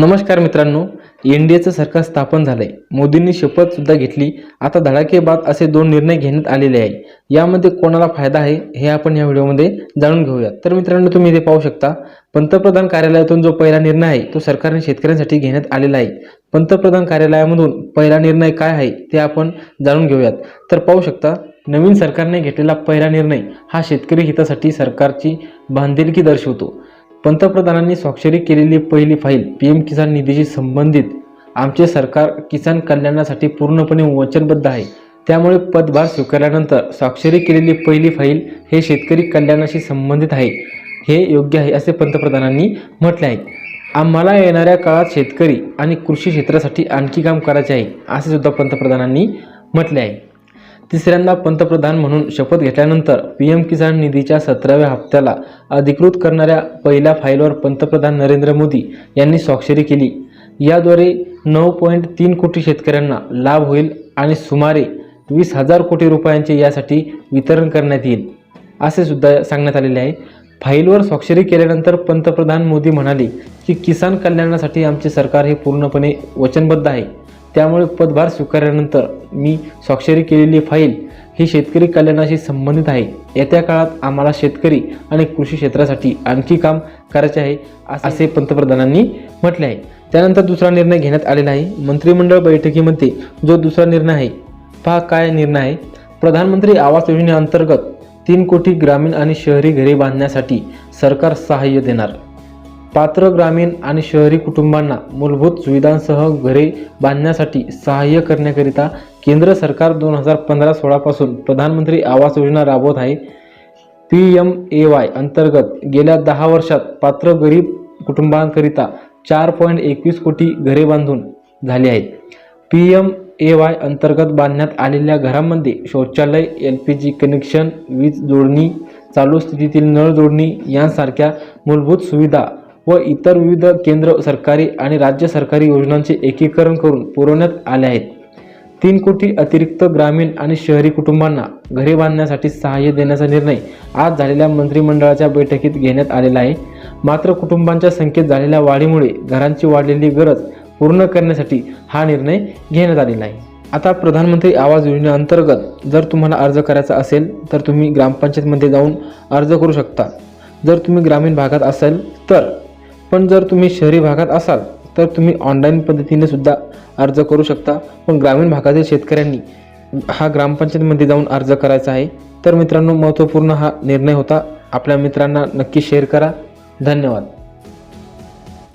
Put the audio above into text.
नमस्कार मित्रांनो N D एचं सरकार स्थापन झालंय. मोदींनी शपथ सुद्धा घेतली. आता धडाकेबाद असे दोन निर्णय घेण्यात आलेले आहे यामध्ये कोणाला फायदा आहे हे आपण या व्हिडिओमध्ये जाणून घेऊया तर मित्रांनो तुम्ही इथे पाहू शकता पंतप्रधान कार्यालयातून जो पहिला निर्णय आहे तो सरकारने शेतकऱ्यांसाठी घेण्यात आलेला आहे. पंतप्रधान कार्यालयामधून पहिला निर्णय काय आहे ते आपण जाणून घेऊयात. तर पाहू शकता नवीन सरकारने घेतलेला पहिला निर्णय हा शेतकरी हितासाठी सरकारची बांधिलकी दर्शवतो. पंतप्रधानांनी स्वाक्षरी केलेली पहिली फाईल पी एम किसान निधीशी संबंधित आमचे सरकार किसान कल्याणासाठी पूर्णपणे वचनबद्ध आहे. त्यामुळे पदभार स्वीकारल्यानंतर स्वाक्षरी केलेली पहिली फाईल हे शेतकरी कल्याणाशी संबंधित आहे. हे योग्य आहे असे पंतप्रधानांनी म्हटले आहे. आम्हाला येणाऱ्या काळात शेतकरी आणि कृषी क्षेत्रासाठी आणखी काम करायचे आहे असे सुद्धा पंतप्रधानांनी म्हटले आहे. तिसऱ्यांदा पंतप्रधान म्हणून शपथ घेतल्यानंतर पी एम किसान निधीच्या सतराव्या हप्त्याला अधिकृत करणाऱ्या पहिल्या फाईलवर पंतप्रधान नरेंद्र मोदी यांनी स्वाक्षरी केली. याद्वारे नऊ पॉईंट तीन कोटी शेतकऱ्यांना लाभ होईल आणि सुमारे वीस हजार कोटी रुपयांचे यासाठी वितरण करण्यात येईल. असे सुद्धा सांगण्यात आलेले आहे. फाईलवर स्वाक्षरी केल्यानंतर पंतप्रधान मोदी म्हणाले की किसान कल्याणासाठी आमचे सरकार हे पूर्णपणे वचनबद्ध आहे. त्यामुळे पदभार स्वीकारल्यानंतर मी स्वाक्षरी केलेली फाईल ही शेतकरी कल्याणाशी संबंधित आहे. येत्या काळात आम्हाला शेतकरी आणि कृषी क्षेत्रासाठी आणखी काम करायचे आहे असे पंतप्रधानांनी म्हटले आहे. त्यानंतर दुसरा निर्णय घेण्यात आलेला आहे. मंत्रिमंडळ बैठकीमध्ये जो दुसरा निर्णय आहे पहा काय निर्णय आहे. प्रधानमंत्री आवास योजनेअंतर्गत तीन कोटी ग्रामीण आणि शहरी घरे बांधण्यासाठी सरकार सहाय्य देणार. पात्र ग्रामीण आणि शहरी कुटुंबांना मूलभूत सुविधांसह घरे बांधण्यासाठी सहाय्य करण्याकरिता केंद्र सरकार दोन हजार पंधरा सोळापासून प्रधानमंत्री आवास योजना राबवत आहे. पी एम ए वाय अंतर्गत गेल्या दहा वर्षात पात्र गरीब कुटुंबांकरिता चार पॉईंट एकवीस कोटी घरे बांधून झाली आहेत. पी एम ए वाय अंतर्गत बांधण्यात आलेल्या घरांमध्ये शौचालय एल पी जी कनेक्शन वीज जोडणी चालू स्थितीतील नळ जोडणी यांसारख्या मूलभूत सुविधा व इतर विविध केंद्र सरकारी आणि राज्य सरकारी योजनांचे एकीकरण करून पुरवण्यात आले आहेत. तीन कोटी अतिरिक्त ग्रामीण आणि शहरी कुटुंबांना घरे बांधण्यासाठी सहाय्य देण्याचा निर्णय आज झालेल्या मंत्रिमंडळाच्या बैठकीत घेण्यात आलेला आहे. मात्र कुटुंबांच्या संख्येत झालेल्या वाढीमुळे घरांची वाढलेली गरज पूर्ण करण्यासाठी हा निर्णय घेण्यात आलेला आहे. आता प्रधानमंत्री आवास योजनेअंतर्गत जर तुम्हाला अर्ज करायचा असेल तर तुम्ही ग्रामपंचायतमध्ये जाऊन अर्ज करू शकता. जर तुम्ही ग्रामीण भागात असाल तर पण जर तुम्ही शहरी भागात असाल तर तुम्ही ऑनलाईन पद्धतीने सुद्धा अर्ज करू शकता. पण ग्रामीण भागातील शेतकऱ्यांनी हा ग्रामपंचायतमध्ये जाऊन अर्ज करायचा आहे. तर मित्रांनो महत्त्वपूर्ण हा निर्णय होता. आपल्या मित्रांना नक्की शेअर करा. धन्यवाद.